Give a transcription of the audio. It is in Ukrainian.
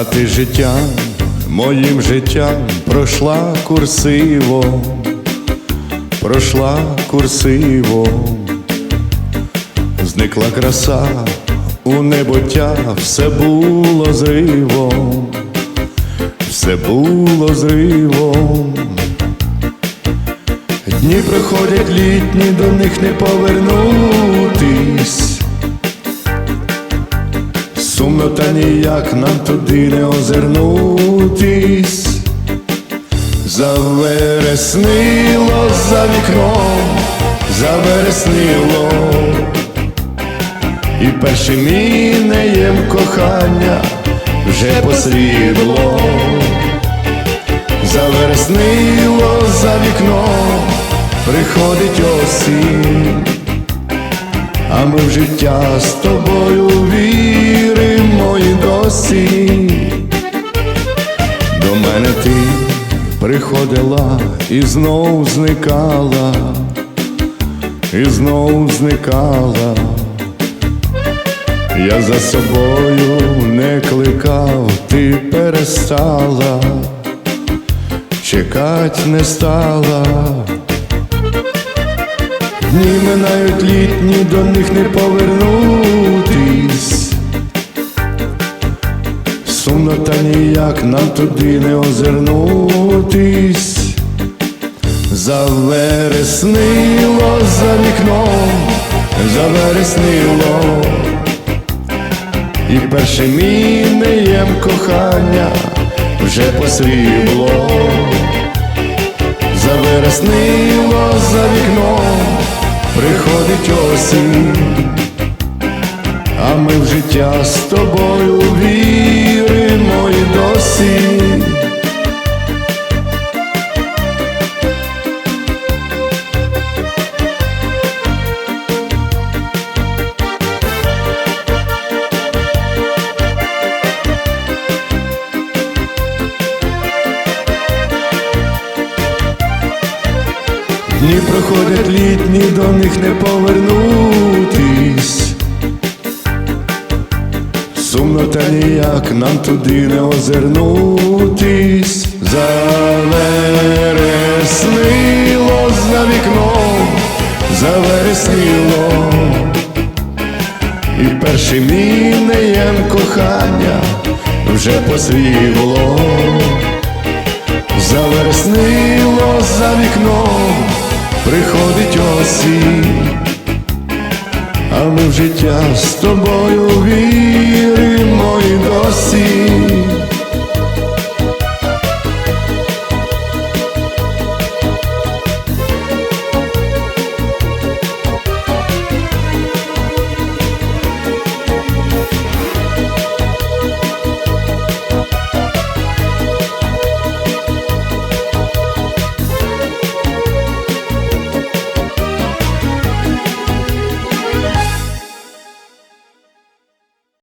А ти життям, моїм життям пройшла курсиво, пройшла курсиво, зникла краса у небуття, все було зривом, все було зривом. Дні проходять літні, до них не повернутись. Сумно та ніяк нам туди не озирнутись. Завереснило за вікном, завереснило, і першим інеєм кохання вже посрібло. Завереснило за вікном, приходить осінь, а ми в життя з тобою приходила і знов зникала, і знов зникала. Я за собою не кликав, ти перестала, чекать не стала. Дні минають літні, до них не повернутись. Ніяк нам туди не озирнутись. Завереснило за вікном, завереснило, і першим інеєм кохання вже посрібло. Завереснило за вікном, приходить осінь, а ми в життя з тобою віримо і досі. Дні проходять літні, до них не повернутись. Сумно та ніяк нам туди не озирнутись. Завереснило за вікном, завереснило, і першим інеєм кохання вже посвітло. Завереснило за вікном, приходить осінь, а ми в життя з тобою досі.